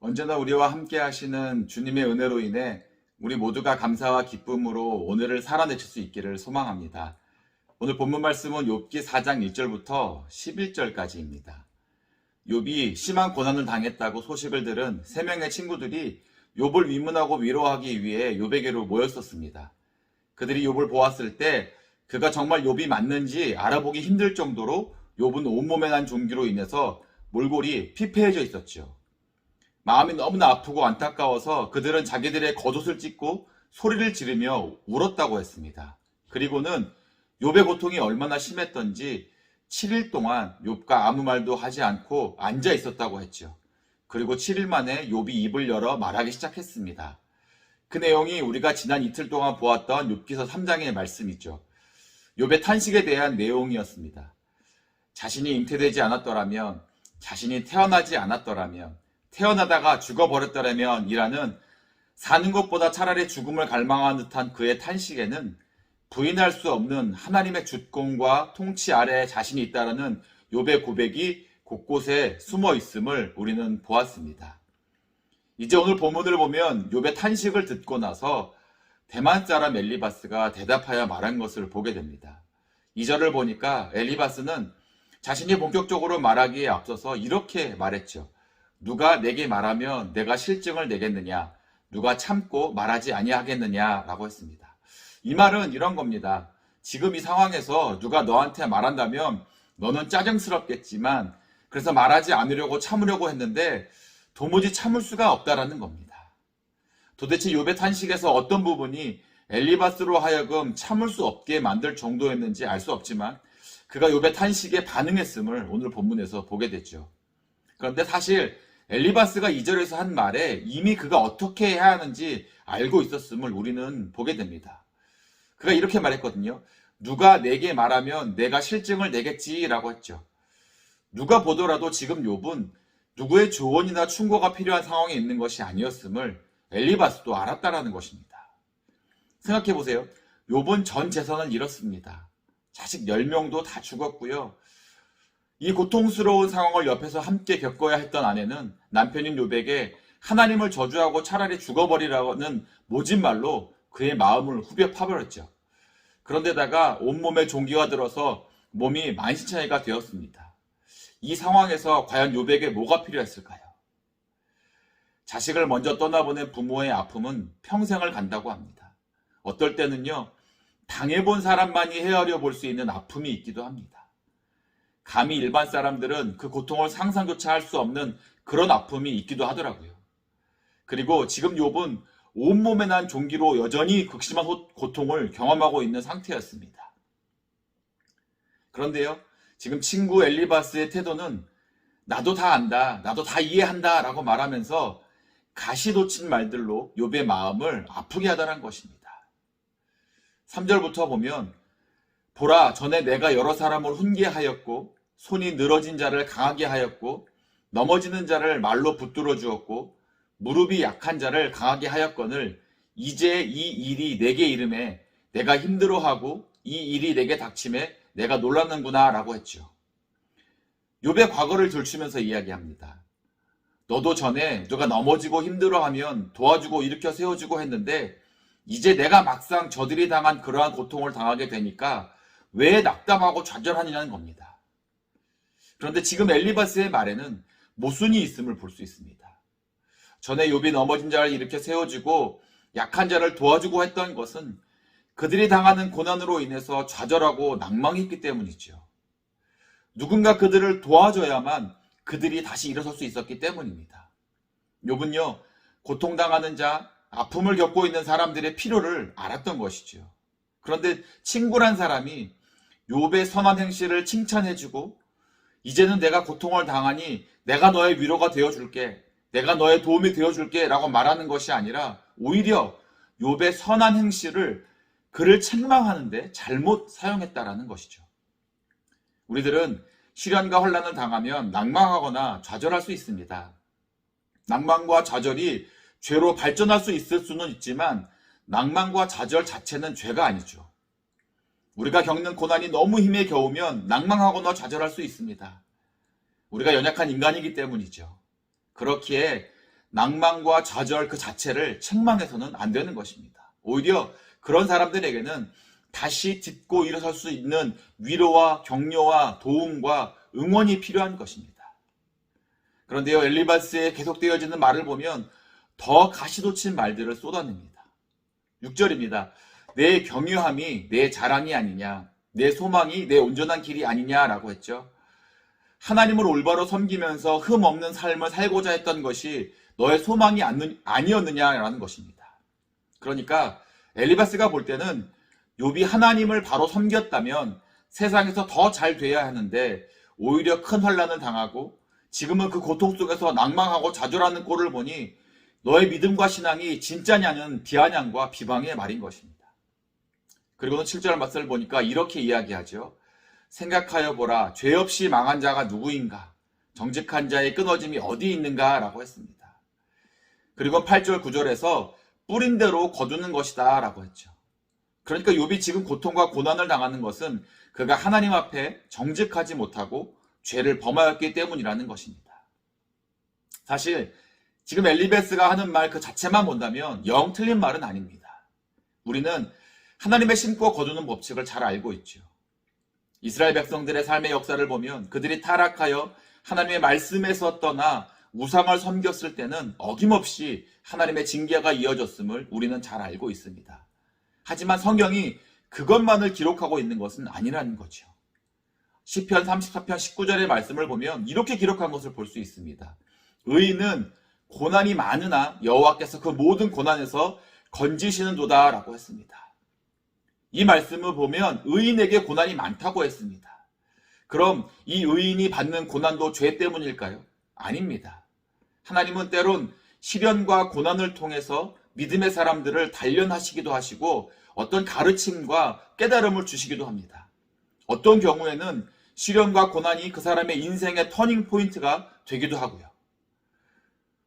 언제나 우리와 함께 하시는 주님의 은혜로 인해 우리 모두가 감사와 기쁨으로 오늘을 살아내실 수 있기를 소망합니다. 오늘 본문 말씀은 욥기 4장 1절부터 11절까지입니다. 욥이 심한 고난을 당했다고 소식을 들은 세 명의 친구들이 욥을 위문하고 위로하기 위해 욥에게로 모였었습니다. 그들이 욥을 보았을 때 그가 정말 욥이 맞는지 알아보기 힘들 정도로 욥은 온몸에 난 종기로 인해서 몰골이 피폐해져 있었죠. 마음이 너무나 아프고 안타까워서 그들은 자기들의 겉옷을 찢고 소리를 지르며 울었다고 했습니다. 그리고는 욥의 고통이 얼마나 심했던지 7일 동안 욥과 아무 말도 하지 않고 앉아 있었다고 했죠. 그리고 7일 만에 욥이 입을 열어 말하기 시작했습니다. 그 내용이 우리가 지난 이틀 동안 보았던 욥기서 3장의 말씀이죠. 욥의 탄식에 대한 내용이었습니다. 자신이 잉태되지 않았더라면, 자신이 태어나지 않았더라면, 태어나다가 죽어버렸더라면 이라는 사는 것보다 차라리 죽음을 갈망한 듯한 그의 탄식에는 부인할 수 없는 하나님의 주권과 통치 아래에 자신이 있다라는 욥의 고백이 곳곳에 숨어 있음을 우리는 보았습니다. 이제 오늘 본문을 보면 욥의 탄식을 듣고 나서 대만 사람 엘리바스가 대답하여 말한 것을 보게 됩니다. 이 절을 보니까 엘리바스는 자신이 본격적으로 말하기에 앞서서 이렇게 말했죠. 누가 내게 말하면 내가 실증을 내겠느냐? 누가 참고 말하지 아니하겠느냐라고 했습니다. 이 말은 이런 겁니다. 지금 이 상황에서 누가 너한테 말한다면 너는 짜증스럽겠지만 그래서 말하지 않으려고 참으려고 했는데 도무지 참을 수가 없다라는 겁니다. 도대체 욥의 탄식에서 어떤 부분이 엘리바스로 하여금 참을 수 없게 만들 정도였는지 알 수 없지만 그가 욥의 탄식에 반응했음을 오늘 본문에서 보게 됐죠. 그런데 사실 엘리바스가 이절에서한 말에 이미 그가 어떻게 해야 하는지 알고 있었음을 우리는 보게 됩니다. 그가 이렇게 말했거든요. 누가 내게 말하면 내가 실증을 내겠지라고 했죠. 누가 보더라도 지금 욥은 누구의 조언이나 충고가 필요한 상황에 있는 것이 아니었음을 엘리바스도 알았다라는 것입니다. 생각해 보세요. 욥은 전 재산을 잃었습니다. 자식 10명도 다 죽었고요. 이 고통스러운 상황을 옆에서 함께 겪어야 했던 아내는 남편인 욥에게 하나님을 저주하고 차라리 죽어버리라는 모진 말로 그의 마음을 후벼 파버렸죠. 그런데다가 온몸에 종기가 들어서 몸이 만신창이가 되었습니다. 이 상황에서 과연 욥에게 뭐가 필요했을까요? 자식을 먼저 떠나보낸 부모의 아픔은 평생을 간다고 합니다. 어떨 때는요, 당해본 사람만이 헤아려 볼 수 있는 아픔이 있기도 합니다. 감히 일반 사람들은 그 고통을 상상조차 할 수 없는 그런 아픔이 있기도 하더라고요. 그리고 지금 욥은 온몸에 난 종기로 여전히 극심한 호- 고통을 경험하고 있는 상태였습니다. 그런데요, 지금 친구 엘리바스의 태도는 나도 다 안다, 나도 다 이해한다 라고 말하면서 가시돋친 말들로 욥의 마음을 아프게 하다는 것입니다. 3절부터 보면 보라 전에 내가 여러 사람을 훈계하였고 손이 늘어진 자를 강하게 하였고 넘어지는 자를 말로 붙들어 주었고 무릎이 약한 자를 강하게 하였거늘 이제 이 일이 내게 이름에 내가 힘들어하고 이 일이 내게 닥침에 내가 놀랐는구나 라고 했죠. 욥의 과거를 들추면서 이야기합니다. 너도 전에 누가 넘어지고 힘들어하면 도와주고 일으켜 세워주고 했는데 이제 내가 막상 저들이 당한 그러한 고통을 당하게 되니까 왜 낙담하고 좌절하느냐는 겁니다. 그런데 지금 엘리바스의 말에는 모순이 있음을 볼 수 있습니다. 전에 욥이 넘어진 자를 일으켜 세워주고 약한 자를 도와주고 했던 것은 그들이 당하는 고난으로 인해서 좌절하고 낭망했기 때문이죠. 누군가 그들을 도와줘야만 그들이 다시 일어설 수 있었기 때문입니다. 욥은요, 고통당하는 자, 아픔을 겪고 있는 사람들의 필요를 알았던 것이죠. 그런데 친구란 사람이 욥의 선한 행실을 칭찬해주고 이제는 내가 고통을 당하니 내가 너의 위로가 되어 줄게. 내가 너의 도움이 되어 줄게 라고 말하는 것이 아니라 오히려 욥의 선한 행실을 그를 책망하는데 잘못 사용했다라는 것이죠. 우리들은 시련과 혼란을 당하면 낭망하거나 좌절할 수 있습니다. 낭만과 좌절이 죄로 발전할 수 있을 수는 있지만 낭만과 좌절 자체는 죄가 아니죠. 우리가 겪는 고난이 너무 힘에 겨우면 낭망하거나 좌절할 수 있습니다. 우리가 연약한 인간이기 때문이죠. 그렇기에 낭만과 좌절 그 자체를 책망해서는 안 되는 것입니다. 오히려 그런 사람들에게는 다시 딛고 일어설 수 있는 위로와 격려와 도움과 응원이 필요한 것입니다. 그런데요, 엘리바스에 계속되어지는 말을 보면 더 가시돋친 말들을 쏟아냅니다. 6절입니다. 내 경유함이 내 자랑이 아니냐, 내 소망이 내 온전한 길이 아니냐라고 했죠. 하나님을 올바로 섬기면서 흠 없는 삶을 살고자 했던 것이 너의 소망이 아니었느냐라는 것입니다. 그러니까 엘리바스가 볼 때는 욥이 하나님을 바로 섬겼다면 세상에서 더 잘 돼야 하는데 오히려 큰 환란을 당하고 지금은 그 고통 속에서 낭망하고 좌절하는 꼴을 보니 너의 믿음과 신앙이 진짜냐는 비아냥과 비방의 말인 것입니다. 그리고는 7절 말씀을 보니까 이렇게 이야기하죠. 생각하여 보라 죄 없이 망한 자가 누구인가 정직한 자의 끊어짐이 어디 있는가 라고 했습니다. 그리고 8절 9절에서 뿌린 대로 거두는 것이다 라고 했죠. 그러니까 욥이 지금 고통과 고난을 당하는 것은 그가 하나님 앞에 정직하지 못하고 죄를 범하였기 때문이라는 것입니다. 사실 지금 엘리베스가 하는 말 그 자체만 본다면 영 틀린 말은 아닙니다. 우리는 하나님의 심고 거두는 법칙을 잘 알고 있죠. 이스라엘 백성들의 삶의 역사를 보면 그들이 타락하여 하나님의 말씀에서 떠나 우상을 섬겼을 때는 어김없이 하나님의 징계가 이어졌음을 우리는 잘 알고 있습니다. 하지만 성경이 그것만을 기록하고 있는 것은 아니라는 거죠. 시편 34편 19절의 말씀을 보면 이렇게 기록한 것을 볼 수 있습니다. 의인은 고난이 많으나 여호와께서 그 모든 고난에서 건지시는도다라고 했습니다. 이 말씀을 보면 의인에게 고난이 많다고 했습니다. 그럼 이 의인이 받는 고난도 죄 때문일까요? 아닙니다. 하나님은 때론 시련과 고난을 통해서 믿음의 사람들을 단련하시기도 하시고 어떤 가르침과 깨달음을 주시기도 합니다. 어떤 경우에는 시련과 고난이 그 사람의 인생의 터닝 포인트가 되기도 하고요.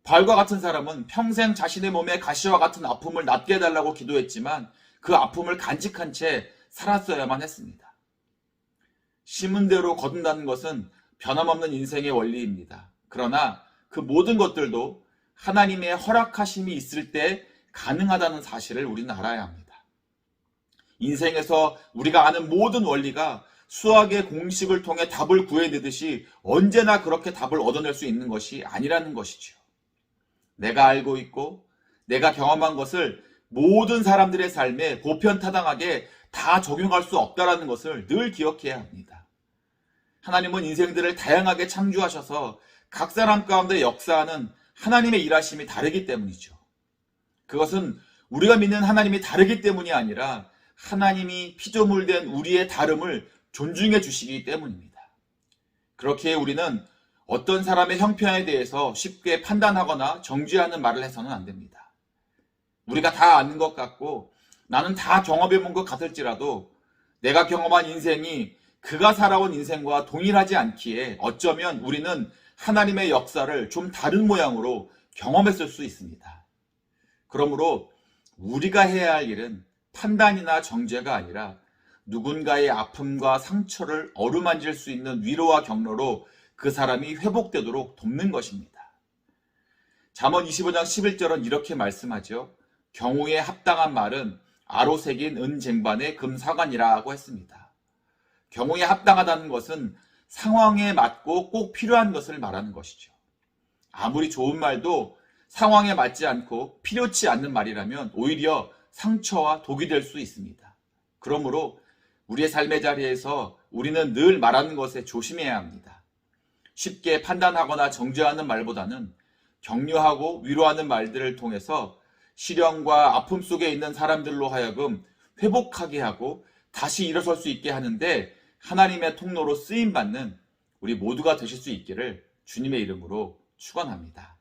바알과 같은 사람은 평생 자신의 몸에 가시와 같은 아픔을 낫게 해달라고 기도했지만 그 아픔을 간직한 채 살았어야만 했습니다. 심은 대로 거둔다는 것은 변함없는 인생의 원리입니다. 그러나 그 모든 것들도 하나님의 허락하심이 있을 때 가능하다는 사실을 우리는 알아야 합니다. 인생에서 우리가 아는 모든 원리가 수학의 공식을 통해 답을 구해내듯이 언제나 그렇게 답을 얻어낼 수 있는 것이 아니라는 것이죠. 내가 알고 있고 내가 경험한 것을 모든 사람들의 삶에 보편타당하게 다 적용할 수 없다라는 것을 늘 기억해야 합니다. 하나님은 인생들을 다양하게 창조하셔서 각 사람 가운데 역사하는 하나님의 일하심이 다르기 때문이죠. 그것은 우리가 믿는 하나님이 다르기 때문이 아니라 하나님이 피조물된 우리의 다름을 존중해 주시기 때문입니다. 그렇게 우리는 어떤 사람의 형편에 대해서 쉽게 판단하거나 정죄하는 말을 해서는 안 됩니다. 우리가 다 아는 것 같고 나는 다 경험해 본 것 같을지라도 내가 경험한 인생이 그가 살아온 인생과 동일하지 않기에 어쩌면 우리는 하나님의 역사를 좀 다른 모양으로 경험했을 수 있습니다. 그러므로 우리가 해야 할 일은 판단이나 정죄가 아니라 누군가의 아픔과 상처를 어루만질 수 있는 위로와 격려로 그 사람이 회복되도록 돕는 것입니다. 잠언 25장 11절은 이렇게 말씀하죠. 경우에 합당한 말은 아로 새긴 은쟁반의 금사관이라고 했습니다. 경우에 합당하다는 것은 상황에 맞고 꼭 필요한 것을 말하는 것이죠. 아무리 좋은 말도 상황에 맞지 않고 필요치 않는 말이라면 오히려 상처와 독이 될 수 있습니다. 그러므로 우리의 삶의 자리에서 우리는 늘 말하는 것에 조심해야 합니다. 쉽게 판단하거나 정죄하는 말보다는 격려하고 위로하는 말들을 통해서 시련과 아픔 속에 있는 사람들로 하여금 회복하게 하고 다시 일어설 수 있게 하는데 하나님의 통로로 쓰임 받는 우리 모두가 되실 수 있기를 주님의 이름으로 축원합니다.